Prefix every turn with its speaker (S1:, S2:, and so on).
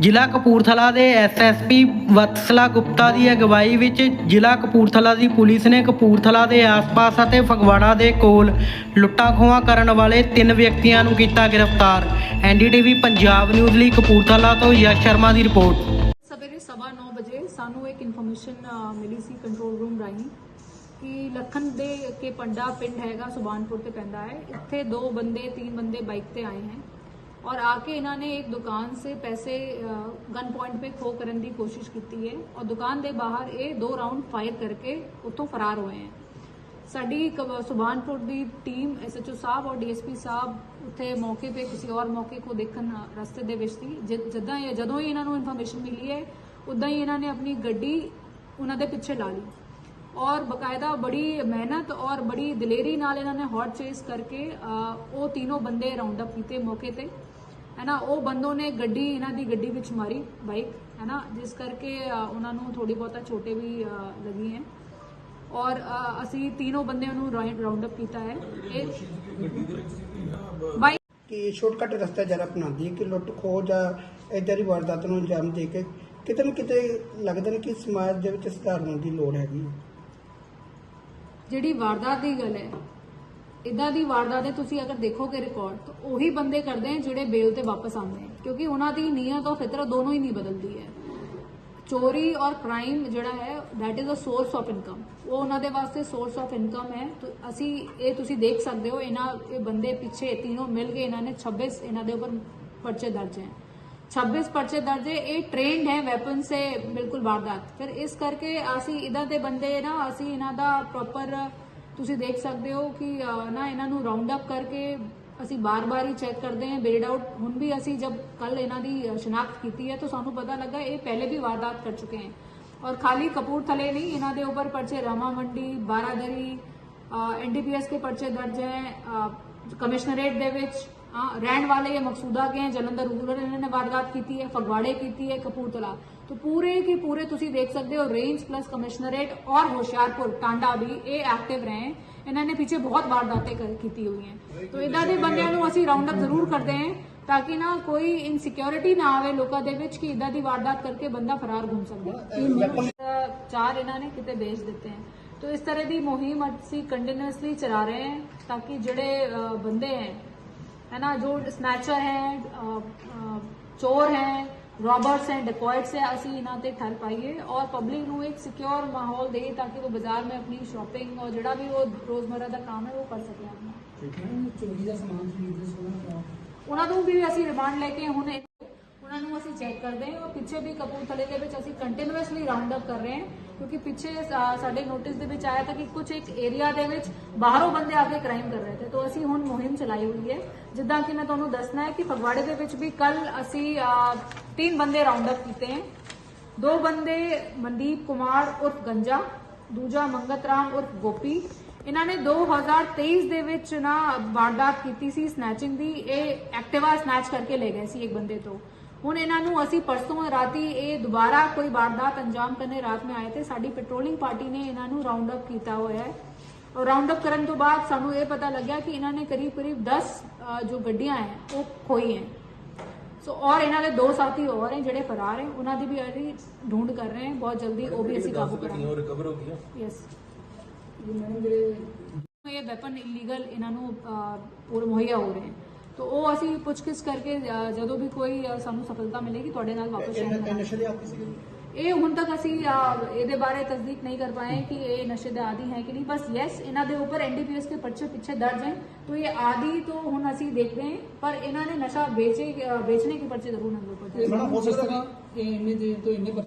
S1: ਜ਼ਿਲ੍ਹਾ ਕਪੂਰਥਲਾ ਦੇ ਐਸਐਸਪੀ ਵਤਸਲਾ ਗੁਪਤਾ ਦੀ ਅਗਵਾਈ ਵਿੱਚ ਜ਼ਿਲ੍ਹਾ ਕਪੂਰਥਲਾ ਦੀ ਪੁਲਿਸ ਨੇ ਕਪੂਰਥਲਾ ਦੇ ਆਸ-ਪਾਸ ਅਤੇ ਫਗਵਾੜਾ ਦੇ ਕੋਲ ਲੁੱਟਾਂ-ਖੋਹਾਂ ਕਰਨ ਵਾਲੇ ਤਿੰਨ ਵਿਅਕਤੀਆਂ ਨੂੰ ਕੀਤਾ ਗ੍ਰਿਫਤਾਰ। ਐਨਡੀਟੀਵੀ ਪੰਜਾਬ ਨਿਊਜ਼ ਲਈ ਕਪੂਰਥਲਾ ਤੋਂ ਯਸ਼ ਸ਼ਰਮਾ ਦੀ ਰਿਪੋਰਟ।
S2: ਸਵੇਰੇ 9:30 ਵਜੇ ਸਾਨੂੰ ਇੱਕ ਇਨਫੋਰਮੇਸ਼ਨ ਮਿਲੀ ਸੀ ਕੰਟਰੋਲ ਰੂਮ ਰਾਹੀਂ ਕਿ ਲਖਨ ਦੇ ਕੇ ਪੰਡਾ ਪਿੰਡ ਹੈਗਾ ਸੁਬਾਨਪੁਰ ਤੇ ਪੈਂਦਾ ਹੈ। ਇੱਥੇ ਦੋ ਬੰਦੇ, ਤਿੰਨ ਬੰਦੇ ਬਾਈਕ ਤੇ ਆਏ ਹਨ ਔਰ ਆ ਕੇ ਇਹਨਾਂ ਨੇ ਇੱਕ ਦੁਕਾਨ ਸੇ ਪੈਸੇ ਗਨ ਪੁਆਇੰਟ ਪੇ ਖੋ ਕਰਨ ਦੀ ਕੋਸ਼ਿਸ਼ ਕੀਤੀ ਹੈ ਔਰ ਦੁਕਾਨ ਦੇ ਬਾਹਰ ਇਹ ਦੋ ਰਾਉਂਡ ਫਾਇਰ ਕਰਕੇ ਉੱਥੋਂ ਫਰਾਰ ਹੋਏ ਹਨ ਸਾਡੀ ਸੁਬਾਨਪੁਰ ਦੀ ਟੀਮ ਐਸਐਚਓ ਸਾਹਿਬ ਔਰ ਡੀਐਸਪੀ ਸਾਹਿਬ ਉੱਥੇ ਮੌਕੇ ਤੇ ਕਿਸੇ ਹੋਰ ਮੌਕੇ ਕੋ ਦੇਖਣ ਰਸਤੇ ਦੇ ਵਿੱਚ ਸੀ। ਜਦਾਂ ਜਦੋਂ ਹੀ ਇਹਨਾਂ ਨੂੰ ਇਨਫੋਰਮੇਸ਼ਨ ਮਿਲੀ ਹੈ, ਉਦਾਂ ਹੀ ਇਹਨਾਂ ਨੇ ਆਪਣੀ ਗੱਡੀ ਉਹਨਾਂ ਦੇ ਪਿੱਛੇ ਲਾ ਲਈ। ਔਰ ਬਕਾਇਦਾ ਬੜੀ ਮਿਹਨਤ ਔਰ ਬੜੀ ਦਲੇਰੀ ਨਾਲ ਇਹਨਾਂ ਨੇ ਹੌਟ ਚੇਸ ਕਰਕੇ ਉਹ ਤਿੰਨੋਂ ਬੰਦੇ ਰਾਉਂਡ ਅਪ ਕੀਤੇ ਮੌਕੇ ਤੇ। ਹੈ ਉਹ ਬੰਦੋਂ ਨੇ ਗੱਡੀ, ਇਹਨਾਂ ਦੀ ਗੱਡੀ ਵਿੱਚ ਮਾਰੀ ਬਾਈਕ ਹੈ ਜਿਸ ਕਰਕੇ ਉਹਨਾਂ ਨੂੰ ਥੋੜੀ ਬਹੁਤਾ ਚੋਟੇ ਵੀ ਲੱਗੀ ਹੈ। ਔਰ ਅਸੀਂ ਤਿੰਨੋਂ ਬੰਦਿਆਂ ਨੂੰ ਰਾਉਂਡ ਅਪ ਕੀਤਾ ਹੈ। ਇਹ ਬਾਈਕ
S3: ਕਿ ਸ਼ਾਰਟਕਟ ਰਸਤਾ ਜ਼ਿਆਦਾ ਅਪਣਾਉਂਦੀ ਹੈ ਕਿ ਲੁੱਟ ਖੋਹ ਜਾਂ ਇਦਾਂ ਦੀ ਵਾਰਦਾਤ ਨੂੰ ਅੰਜਾਮ ਦੇ ਕੇ ਕਿਤੇ ਨਾ ਕਿਤੇ ਲੱਗਦਾ ਨੇ ਕਿ ਸਮਾਜ ਦੇ ਵਿੱਚ ਸੁਧਾਰ ਹੋਣ ਦੀ ਲੋੜ ਹੈਗੀ
S2: ਜਿਹੜੀ ਵਾਰਦਾਤ ਦੀ ਗੱਲ ਹੈ ਇਦਾਂ ਦੀ ਵਾਰਦਾਤ ਦੇ ਤੁਸੀਂ ਅਗਰ ਦੇਖੋਗੇ ਰਿਕਾਰਡ ਤਾਂ ਉਹੀ ਬੰਦੇ ਕਰਦੇ ਆ ਜਿਹੜੇ ਬੇਲ ਤੇ ਵਾਪਸ ਆਉਂਦੇ ਆ ਕਿਉਂਕਿ ਉਹਨਾਂ ਦੀ ਨੀਅਤ ਔਰ ਫਿਤਰਤ ਦੋਨੋਂ ਹੀ ਨਹੀਂ ਬਦਲਦੀ ਹੈ। ਚੋਰੀ ਔਰ ਕ੍ਰਾਈਮ ਜਿਹੜਾ ਹੈ, that is a source of income ਉਹ ਉਹਨਾਂ ਦੇ ਵਾਸਤੇ ਸੋਰਸ ਆਫ ਇਨਕਮ ਹੈ। ਅਸੀਂ ਇਹ ਤੁਸੀਂ ਦੇਖ ਸਕਦੇ ਹੋ, ਇਹਨਾਂ ਇਹ ਬੰਦੇ ਪਿੱਛੇ ਤਿੰਨੋਂ ਮਿਲ ਕੇ ਇਹਨਾਂ ਨੇ 26 ਇਹਨਾਂ ਦੇ ਉੱਪਰ ਪਰਚੇ ਦਰਜ ਹੈ। 26 ਪਰਚੇ ਦਰਜ ਹੈ ਇਹ ਟ੍ਰੇਨਡ ਹੈ ਵੈਪਨ ਸੇ ਬਿਲਕੁਲ ਵਾਰਦਾਤ ਫਿਰ ਇਸ ਕਰਕੇ ਅਸੀਂ ਇਦਾਂ ਦੇ ਬੰਦੇ ਨਾ ਅਸੀਂ ਇਹਨਾਂ ਦਾ ਪ੍ਰੋਪਰ ਤੁਸੀਂ ਦੇਖ ਸਕਦੇ ਹੋ ਕਿ ਅਹ, ਨਾ ਇਹਨਾਂ ਨੂੰ ਰਾਉਂਡ ਅਪ ਕਰਕੇ ਅਸੀਂ ਬਾਰ-ਬਾਰ ਹੀ ਚੈੱਕ ਕਰਦੇ ਹਾਂ ਬੇਡ ਆਊਟ ਹੁਣ ਵੀ ਅਸੀਂ ਜਦ ਕੱਲ ਇਹਨਾਂ ਦੀ ਅ, ਸ਼ਨਾਖਤ ਕੀਤੀ ਹੈ ਤਾਂ ਸਾਨੂੰ ਪਤਾ ਲੱਗਾ ਇਹ ਪਹਿਲੇ ਵੀ ਵਾਰਦਾਤ ਕਰ ਚੁੱਕੇ ਹਨ ਔਰ ਖਾਲੀ ਕਪੂਰਥਲੇ ਨਹੀਂ ਇਹਨਾਂ ਦੇ ਉੱਪਰ ਪਰਚੇ ਰਾਮਾ ਮੰਡੀ ਬਾਰਾਦਰੀ ਐਨਡੀਪੀਐਸ के पर्चे दर्ज हैं ਕਮਿਸ਼ਨਰੇਟ ਦੇ ਵਿੱਚ ਰਹਿਣ ਵਾਲੇ ਇਹ ਮਕਸੂਦਾ ਕੇ ਹਨ? ਜਲੰਧਰ ਰੂਰਲ ਇਹਨਾਂ ਨੇ ਵਾਰਦਾਤ ਕੀਤੀ ਹੈ ਫਗਵਾੜੇ ਕੀਤੀ ਹੈ ਕਪੂਰਥਲਾ। तो पूरे के पूरे ਤੁਸੀਂ ਦੇਖ ਸਕਦੇ ਹੋ ਰੇਂਜ ਪਲਸ ਕਮਿਸ਼ਨਰੇਟ ਔਰ ਹੁਸ਼ਿਆਰਪੁਰ ਟਾਂਡਾ ਵੀ ਇਹ ਐਕਟਿਵ ਰਹੇ ਇਹਨਾਂ ਨੇ ਪਿੱਛੇ ਬਹੁਤ ਵਾਰਦਾਤੇ ਕੀਤੀ ਹੋਈ ਹੈ ਤੋ ਇਦਾਂ ਦੇ ਬੰਦਿਆਂ ਨੂੰ ਅਸੀਂ ਰਾਉਂਡ ਅਪ ਜ਼ਰੂਰ ਕਰਦੇ ਹਾਂ ਤਾਂ ਕਿ ਨਾ ਕੋਈ ਇਨਸਿਕਿਉਰਿਟੀ ਨਾ ਆਵੇ ਲੋਕਾਂ ਦੇ ਵਿੱਚ ਕਿ ਇਦਾਂ ਦੀ ਵਾਰਦਾਤ ਕਰਕੇ ਬੰਦਾ ਫਰਾਰ ਘੁੰਮ ਸਕਦਾ ਚਾਰ ਇਹਨਾਂ ਨੇ ਕਿਤੇ ਵੇਚ ਦਿੱਤੇ ਹਨ। तो इस तरह की मुहिम ਅਸੀਂ कंटिन्यूसली चला रहे हैं ताकि ਜਿਹੜੇ अ, बंदे हैं है ना जो स्नैचर हैं अ, अ, चोर हैं रॉबर्ट्स हैं डिकॉइट्स हैं ਅਸੀਂ ਇਹਨਾਂ ਤੇ ਠੱਲ ਪਾਈਏ ਔਰ ਪਬਲਿਕ ਨੂੰ ਇੱਕ ਸਿਕਿਉਰ ਮਾਹੌਲ ਦੇ ਤਾਂ ਕਿ ਉਹ ਬਾਜ਼ਾਰ में अपनी शॉपिंग और ਜਿਹੜਾ ਵੀ ਉਹ ਰੋਜ਼ਮਰਰਾ ਦਾ ਕੰਮ ਹੈ ਉਹ ਕਰ ਸਕੇ ਆਪਣਾ
S3: ਚੋਰੀ ਦਾ ਸਮਾਨ ਖਰੀਦਦੇ ਸੋਨਾ
S2: ਉਹਨਾਂ ਨੂੰ ਵੀ ਅਸੀਂ ਰਿਮਾਂਡ ਲੈ ਕੇ ਹੁਣ ਇੱਕ- ਉਹਨਾਂ ਨੂੰ ਅਸੀਂ ਚੈੱਕ ਕਰਦੇ ਹਾਂ ਔਰ ਪਿੱਛੇ ਵੀ ਕਪੂਰਥਲੇ ਦੇ ਵਿੱਚ ਅਸੀਂ ਕੰਟੀਨਿਊਸਲੀ ਰਾਉਂਡ ਅਪ ਕਰ ਰਹੇ ਹਾਂ, ਕਿਉਂਕਿ ਪਿੱਛੇ ਸਾਡੇ ਨੋਟਿਸ ਦੇ ਵਿੱਚ ਆਇਆ ਤਾਂ ਕਿ ਕੁਝ ਇੱਕ ਏਰੀਆ ਦੇ ਵਿੱਚ ਬਾਹਰੋਂ ਬੰਦੇ ਆ ਕੇ ਕ੍ਰਾਈਮ ਕਰ ਰਹੇ ਤੇ ਤਾਂ ਅਸੀਂ ਹੁਣ ਮੁਹਿੰਮ ਚਲਾਈ ਹੋਈ ਹੈ। ਜਿੱਦਾਂ ਕਿ ਮੈਂ ਤੁਹਾਨੂੰ ਦੱਸਣਾ ਹੈ ਕਿ ਫਗਵਾੜੇ ਦੇ ਵਿੱਚ ਵੀ ਕੱਲ ਅਸੀਂ ਤਿੰਨ ਬੰਦੇ ਰਾਉਂਡ ਅਪ ਕੀਤੇ ਹੈ। ਦੋ ਬੰਦੇ ਮਨਦੀਪ ਕੁਮਾਰ ਉਰਫ ਗੰਜਾ, ਦੂਜਾ ਮੰਗਤ ਰਾਮ ਉਰਫ ਗੋਪੀ। ਇਹਨਾਂ ਨੇ 2023 ਦੇ ਵਿੱਚ ਨਾ ਵਾਰਦਾਤ ਕੀਤੀ ਸੀ ਸਨੈਚਿੰਗ ਦੀ, ਇਹ ਐਕਟਿਵਾ ਸਨੈਚ ਕਰਕੇ ਲੈ ਗਏ ਸੀ ਇੱਕ ਬੰਦੇ ਤੋਂ। ਹੁਣ ਇਹਨਾਂ ਨੂੰ ਅਸੀਂ ਪਰਸੋਂ ਰਾਤੀ ਇਹ ਦੁਬਾਰਾ ਕੋਈ ਵਾਰਦਾਤ ਅੰਜਾਮ ਕਰਨੇ ਰਾਤ में ਆਏ ਤੇ ਸਾਡੀ ਪੈਟਰੋਲਿੰਗ ਪਾਰਟੀ ਨੇ ਇਹਨਾਂ ਨੂੰ ਰਾਉਂਡ ਅਪ ਕੀਤਾ ਹੋਇਆ ਹੈ। ਔਰ ਰਾਉਂਡ ਅਪ ਕਰਨ ਤੋਂ ਬਾਅਦ ਸਾਨੂੰ ਇਹ ਪਤਾ ਲੱਗਿਆ ਕਿ ਇਹਨਾਂ ਨੇ ਕਰੀਬ ਕਰੀਬ 10 ਅ, ਜੋ ਗੱਡੀਆਂ ਹੈ ਉਹ ਖੋਈ ਹੈ। ਸੋ ਔਰ ਇਹਨਾਂ ਦੇ ਦੋ ਸਾਥੀ ਹੋਰ ਹੈ ਜਿਹੜੇ ਫਰਾਰ ਹੈ ਉਹਨਾਂ ਦੀ ਵੀ ਅਸੀਂ ਢੂੰਡ ਕਰ ਰਹੇ ਹਾਂ। ਬਹੁਤ ਜਲਦੀ ਉਹ ਵੀ ਅਸੀਂ ਕਾਬੂ ਕਰਾਂਗੇ।
S4: ਰਿਕਵਰ ਹੋ ਗਈਆਂ?
S2: ਯੈਸ ਇਹ ਵੈਪਨ ਇਲੀਗਲ ਇਹਨਾਂ ਨੂੰ ਉਹ ਮੁਹੱਈਆ ਹੋ ਰਹੇ ਹਨ ਤੋ ਉਹ ਅਸੀਂ ਪੁੱਛਗਿੱਛ ਕਰਕੇ ਅ, ਜਦੋਂ ਵੀ ਕੋਈ ਅ, ਸਾਨੂੰ ਸਫਲਤਾ ਮਿਲੇਗੀ ਤੁਹਾਡੇ ਨਾਲ ਵਾਪਸ ਸ਼ੇਅਰ ਕਰਾਂਗੇ
S3: ਇਨੀਸ਼ੀਅਲੀ ਆਪ ਕਿਸੇ ਕੇ
S2: ਇਹ ਹੁਣ ਤੱਕ ਅਸੀਂ ਅ, ਇਹਦੇ ਬਾਰੇ ਤਸਦੀਕ ਨਹੀਂ ਕਰ ਪਾਏ ਕਿ ਇਹ ਨਸ਼ੇ ਦੇ ਆਦੀ ਹੈ ਕਿ ਨਹੀਂ। ਬਸ ਯੈਸ ਇਹਨਾਂ ਦੇ ਉੱਪਰ ਐਨਡੀਪੀਐਸ ਦੇ ਪਰਚੇ ਪਿੱਛੇ ਦਰਜ ਹੈ। ਤੋ ਇਹ ਆਦੀ ਤੋਂ ਹੁਣ ਅਸੀਂ ਦੇਖ ਰਹੇ ਹਾਂ ਪਰ ਇਹਨਾਂ ਨੇ ਨਸ਼ਾ ਵੇਚੇ
S3: ਅ, ਵੇਚਣੇ ਕੇ ਪਰਚੇ